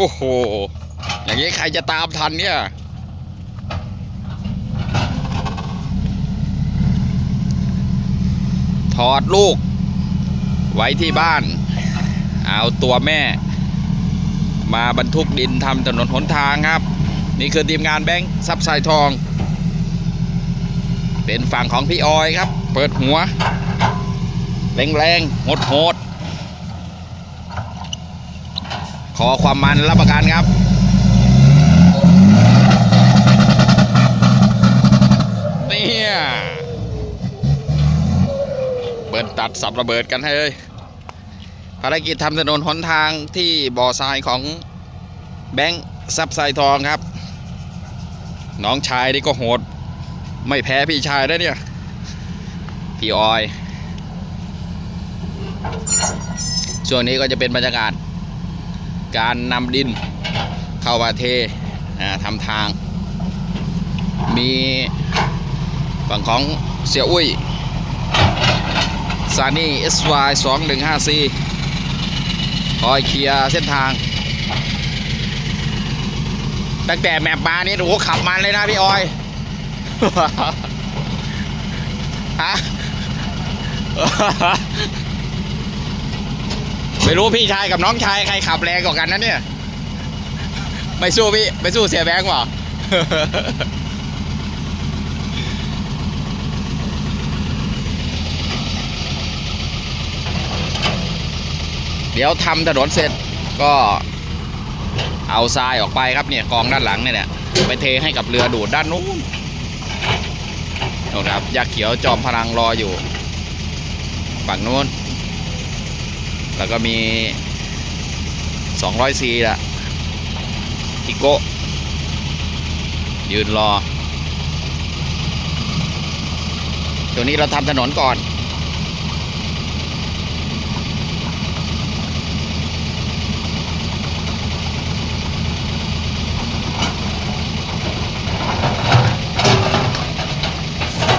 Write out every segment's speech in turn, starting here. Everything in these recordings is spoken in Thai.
โอ้โห อย่างนี้ใครจะตามทันเนี่ย ถอดลูก ไว้ที่บ้าน เอาตัวแม่ มาบรรทุกดินทำถนนหนทางครับ นี่คือทีมงานแบงค์ซับไซทอง เป็นฝั่งของพี่ออยครับ เปิดหัว แรงๆโหดโหดๆ ขอความมันรับประกันครับเนี่ยเปิดตัดสับระเบิดกันให้เลยภารกิจทำถนนหนทางที่บ่อทรายของแบงค์ซับไซทองครับ น้องชายนี่ก็โหด ไม่แพ้พี่ชายแล้เนี่ย พี่ออย ช่วงนี้ก็จะเป็นบรรยากาศ การนำดินเข้ามาเททำทาง มีฝั่งของเสียอุ้ยซานี่ SY 215C คอยเคลียร์เส้นทาง ตั้งแต่แมปมานี่โอ้ขับมันเลยนะพี่ออยฮะ ไม่รู้พี่ชายกับน้องชายใครขับแรงกว่ากันนะเนี่ยไม่สู้พี่ไม่สู้เสียแบงค์เปล่าเดี๋ยวทำถนนเสร็จก็เอาทรายออกไปครับเนี่ยกองด้านหลังเนี่ยเนี่ยไปเทให้กับเรือดูดด้านนู้นนู่นครับยักษ์เขียวจอมพลังรออยู่ ฝั่งนู้น แล้วก็มี200ซีละอิโกยืนรอ ตัวนี้เราทำถนนก่อน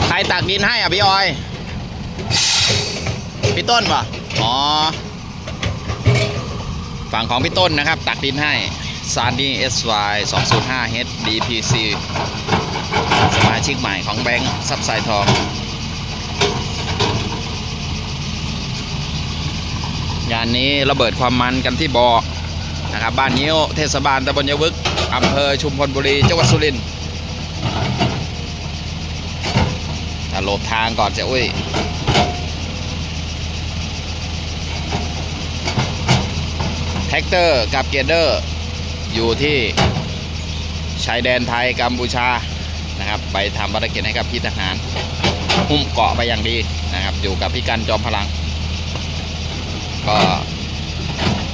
ใครตักดินให้อะพี่ออย พี่ต้นป่ะ อ๋อ ฝั่งของพี่ต้นนะครับ ตักดินให้ซานดี้ SY 205 HDPC สมาชิกใหม่ของแบงค์ซับไซทองงานนี้ระเบิดความมันกันที่บอ่อนะครับบ้านนิ้วเทศบาลตำบลยวึกอำเภอชุมพลบุรีจังหวัดสุรินทร์อ่หลบทางก่อนเจ้อุ้ย แท็กเตอร์กับเกียร์เดอร์ อยู่ที่ชายแดนไทยกัมพูชานะครับ ไปทำภารกิจให้กับพี่ทหารหุ้มเกาะไปอย่างดีนะครับ อยู่กับพี่กันจอมพลัง ก็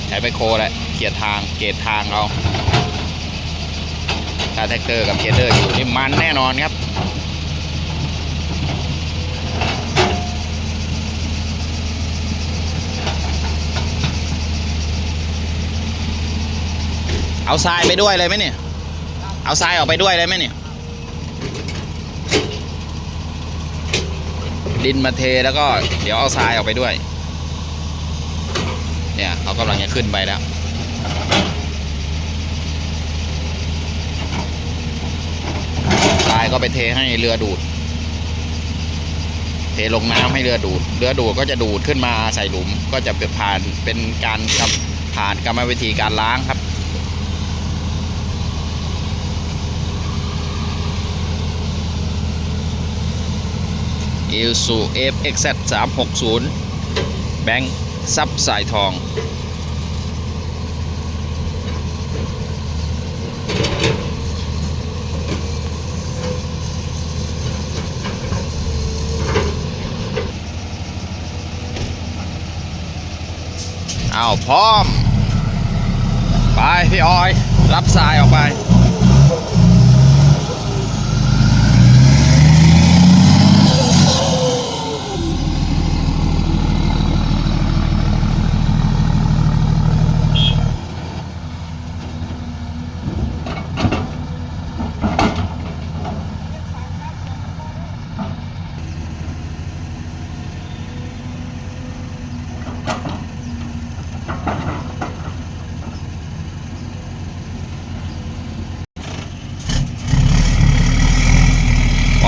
ใช้ไมโครแหละเกียร์ทางเกตทางเอาถ้าแท็กเตอร์กับเกียร์เดอร์อยู่นี่มันแน่นอนครับ เอาทรายไปด้วยเลยไหมเนี่ย เอาทรายออกไปด้วยเลยไหมเนี่ย ดินมาเทแล้วก็เดี๋ยวเอาทรายออกไปด้วย เนี่ยเขากำลังจะขึ้นไปแล้วทรายก็ไปเทให้เรือดูด เทลงน้ำให้เรือดูด เรือดูดก็จะดูดขึ้นมาใส่หลุม ก็จะเป็นผ่านเป็นการผ่านกรรมวิธีการล้างครับ อิลซู FXZ 360แบงค์ซับสายทอง เอาพร้อม ไป พี่ออย รับสายออกไป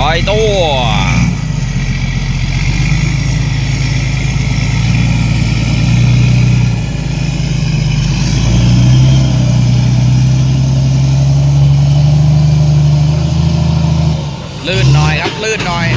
ปล่อยตัวลื่นหน่อยครับลื่นหน่อย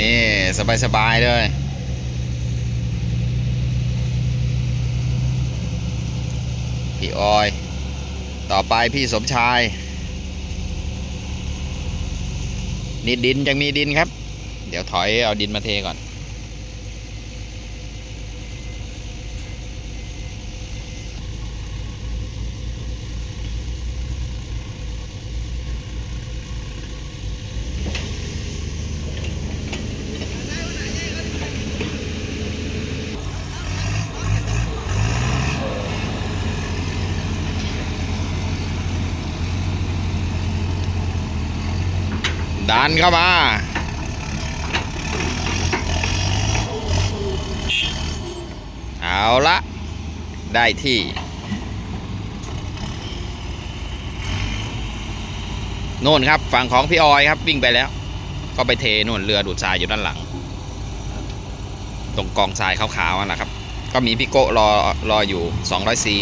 นี่ สบายๆเลยพี่ออย ต่อไปพี่สมชาย นี่ดินยังมีดินครับ เดี๋ยวถอยเอาดินมาเทก่อน ดันเข้ามาเอาละได้ที่โน่นครับฝั่งของพี่ออยครับวิ่งไปแล้ว ก็ไปเทโน่นเรือดูดทรายอยู่ด้านหลัง ตรงกองทรายขาวๆนั่นแหละครับ ก็มีพี่โกะรอรออยู่200ซี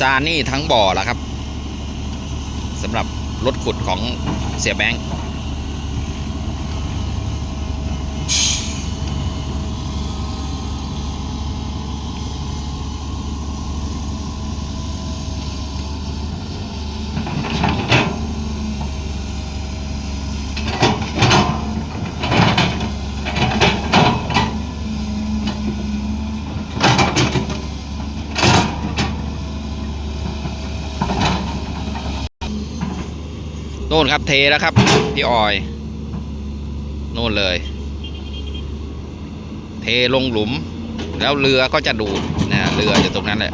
ซานี่ทั้งบ่อแล้วครับสำหรับรถขุดของเสียแบงค์ โน่นครับเทแล้วครับ พี่ออยโน่นเลย เทลงหลุม แล้วเรือก็จะดูดนะเรือจะตรงนั้นแหละ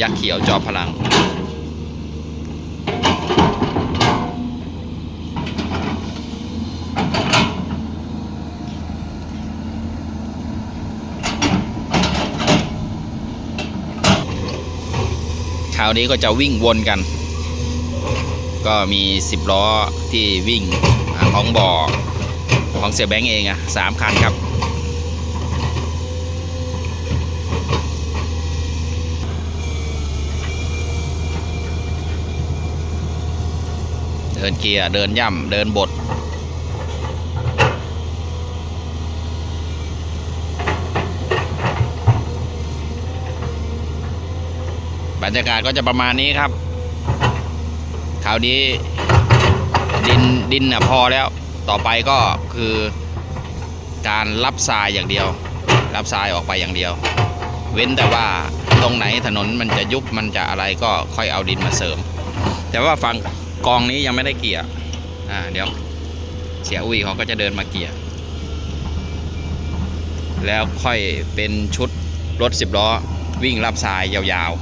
ยักษ์เขียวจอพลัง คราวนี้ก็จะวิ่งวนกัน ก็มี 10 ล้อที่วิ่งของบ่อของเสียแบงค์เองอะสามคันครับ เดินเกียร์เดินย่ำเดินบดบรรยากาศก็จะประมาณนี้ครับ คราวนี้ดินดินน่ะพอแล้วต่อไปก็คือการรับทรายอย่างเดียว รับทรายออกไปอย่างเดียว เว้นแต่ว่าตรงไหนถนนมันจะยุบมันจะอะไรก็ค่อยเอาดินมาเสริม แต่ว่าฝั่งกองนี้ยังไม่ได้เกี่ยอ่าเดี๋ยวเสียอุ้ยเขาก็จะเดินมาเกี่ยแล้วค่อยเป็นชุดรถสิบล้อวิ่งรับทรายยาว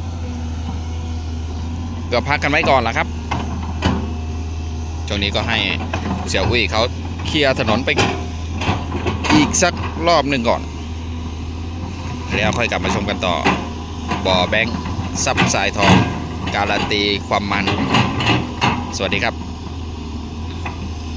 ๆก็พักกันไว้ก่อนละครับ ช่วงนี้ก็ให้เสี่ยวอุ้ยเขาเคลียร์ถนนไปอีกสักรอบหนึ่งก่อน แล้วค่อยกลับมาชมกันต่อ บ่อแบงค์ซับสายทอง การันตีความมัน สวัสดีครับ